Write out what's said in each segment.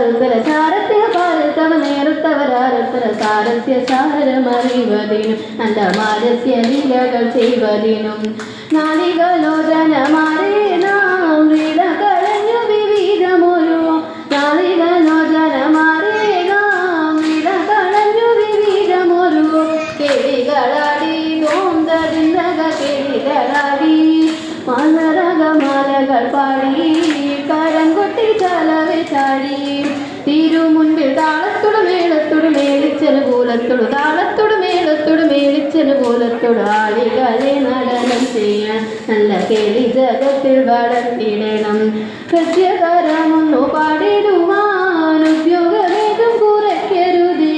നേരുത്തവരാരുത്തര സാരസ്യ പാരത്തവ നേരത്തവരാരത്തര സാരസ്യ സാരമറിവതിനും നല്ല മാരസ്യ ലീലകൾ ചെയ്വതിനും നാളികളോചനമാരേ നാം വീട കളഞ്ഞു വിവിധമൊരു. നാളികളോചനമാരേ നാം വീട കളഞ്ഞു വിവിധമൊരു. കിളികളാടി തോന്തതിന്തക കിളികളാടി മലരക മാലകൾ പാടി കൂലത്തോട് താളത്തോട് മേളത്തോട് മേളിച്ചനു പോലത്തോട് ആളികളെ നടനം ചെയ്യാൻ നല്ല കേളി ജഗത്തിൽ വളർത്തിടണം ഹൃദ്യകരമൊന്നു പാടിടുവാൻ ഉദ്യോഗവേദം കുറയ്ക്കരുതേ.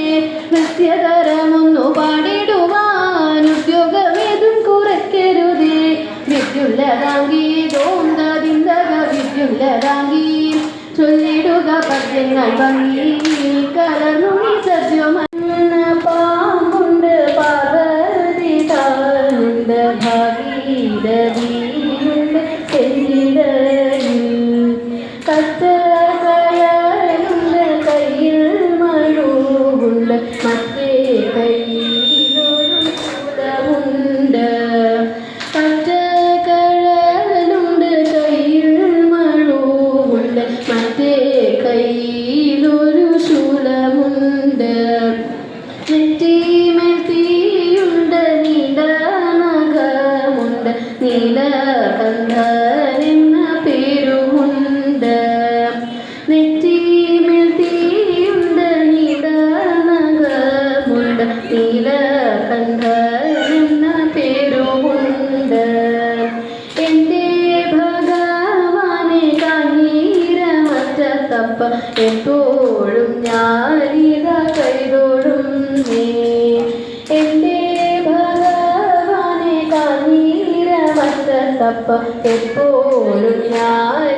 ഹൃദ്യകരമൊന്നു പാടിടുവാൻ ഉദ്യോഗവേദം കുറയ്ക്കരുതേ. വിദ്യുല്ലതാങ്കി തോന്നതിന്തക വിദ്യുല്ലതാങ്കി ചൊല്ലിടുക പദ്യങ്ങൾ ഭംഗി കലർന്നു സദ്യമന്ന തപ്പ എപ്പോഴും ഞാനിത കൈതോടും നീ. എന്റെ ഭഗവാനെ കണ്ണീരമറ്റ തപ്പ എപ്പോഴും ഞാനിത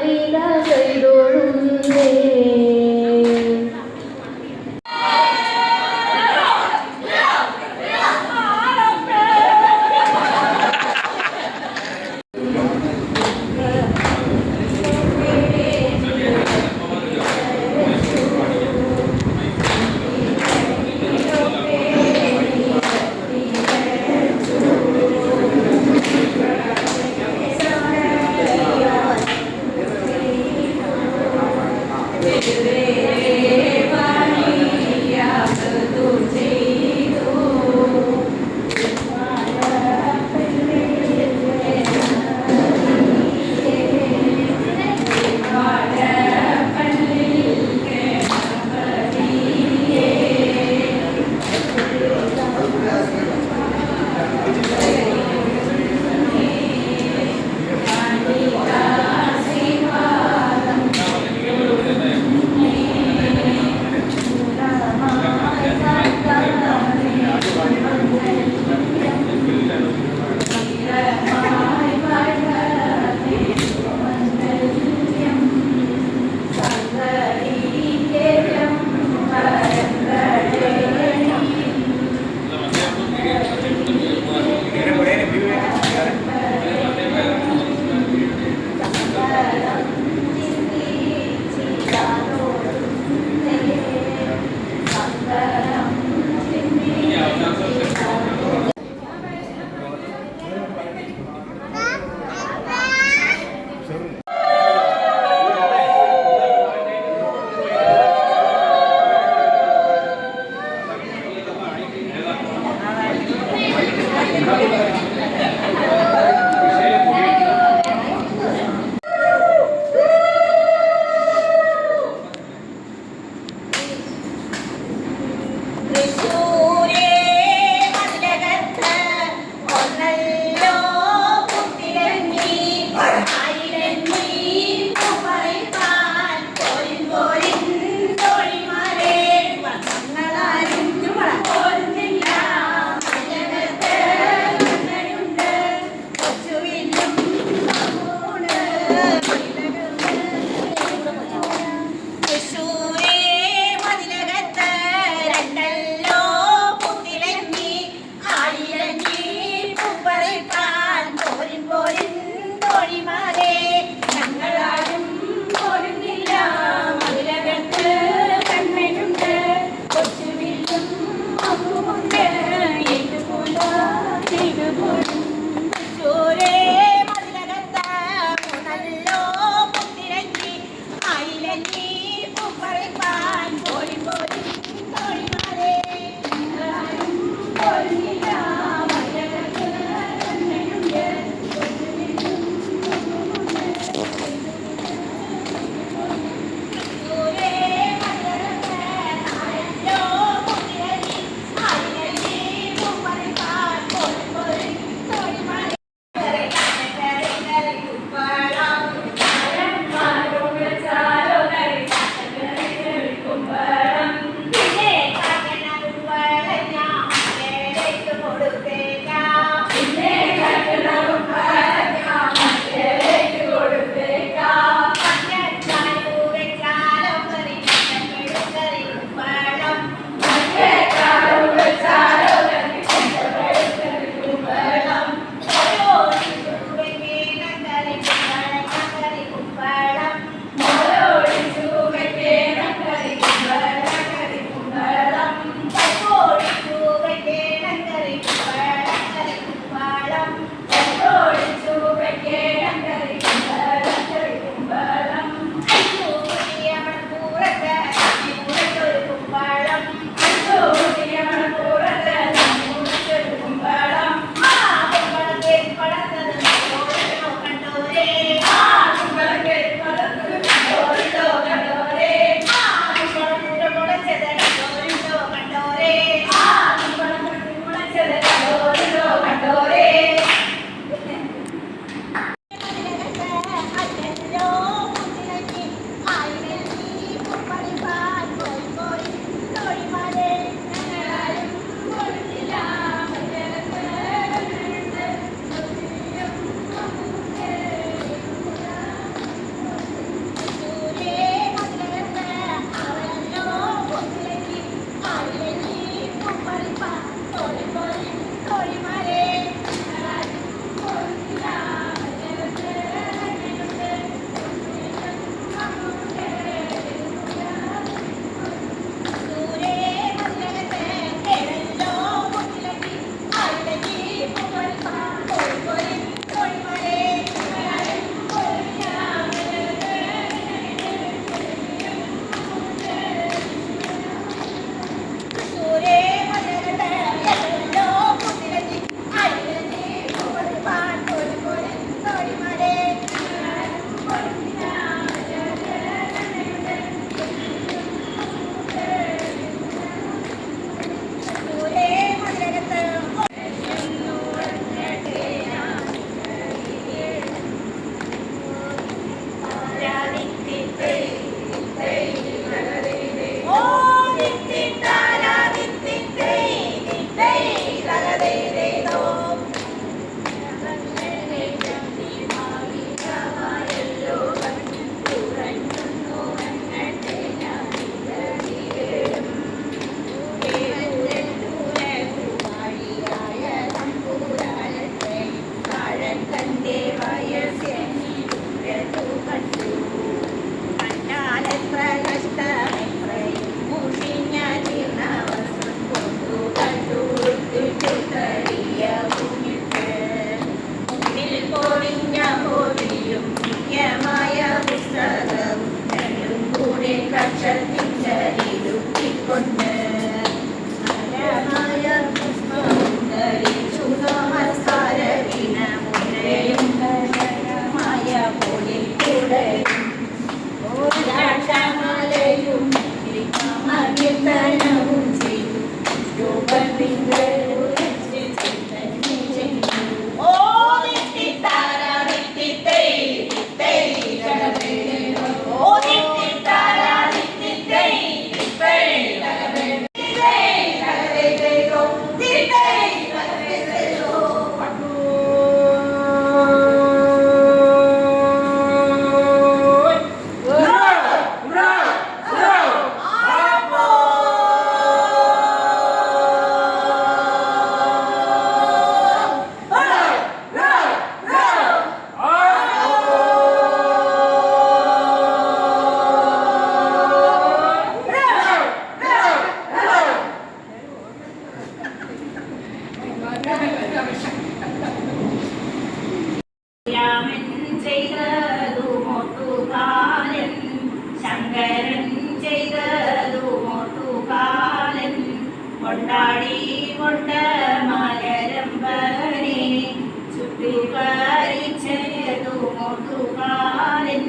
ചുട്ടുകരിച്ചതു മുട്ടുകാരൻ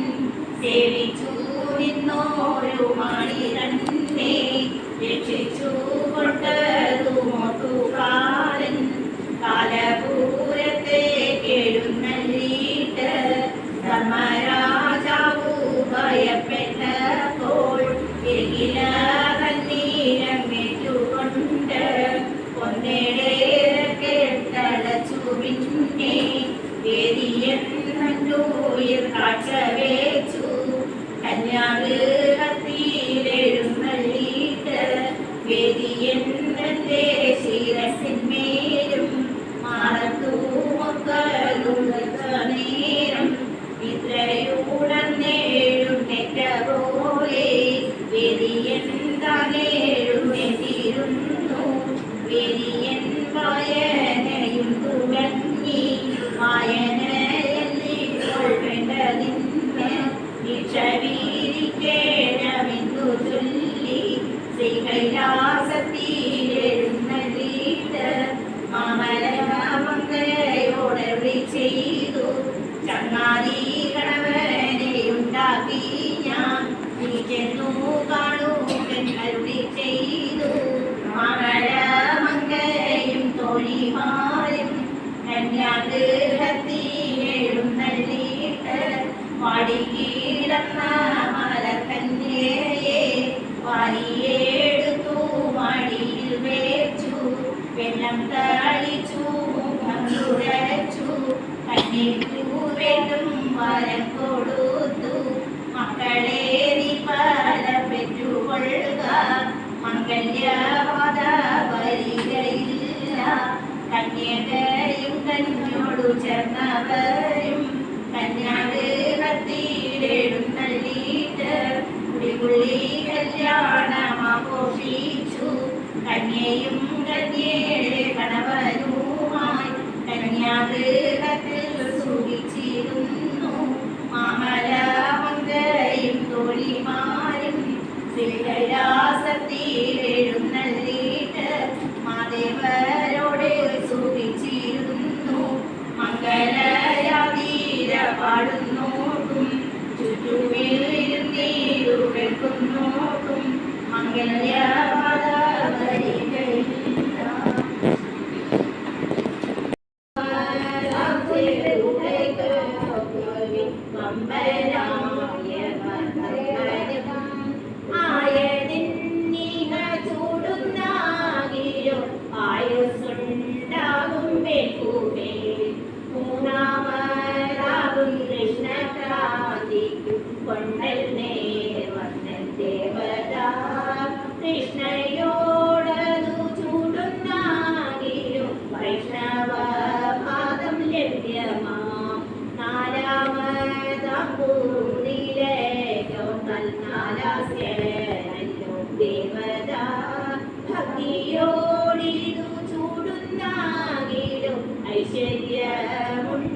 സേവിച്ചു നിന്നോരു മണിരന്നെ രക്ഷിച്ചു വേദിയൻ നല്ലൂയിൽ കാഴ്ച വേച്ചു കന്യാകത്തിലെഴുന്നള്ളിയിട്ട് വേദിയൻ തന്റെ ശിരസിന്മേലും മാറത്തൂമൊക്കളുള്ള ശ്രീ കൈലാസത്തിലെഴുന്നള്ളിയിട്ട് വെള്ളം തളിച്ചു മുഖമുരച്ചു കണ്ണിക്കു വേണ്ടും വരം കൊടുത്തു. മക്കളെ നീ പാല പെറ്റുകൊള്ളുക മംഗല്യവാദ വരികയില്ല കന്യകയും കന്യോടു ചേർന്നവരും കന്യാകത്തിലെഴുന്നള്ളിയിട്ട് കുടികുള്ളി കല്യാണമാഘോഷിച്ചു കന്യയും Gracias. നൽനാലാസ്യനല്ലോ ദേവത ഭക്തിയോടിതു ചൂടുന്നാകിലും ഐശ്വര്യമുണ്ടാമേൽക്കുമേ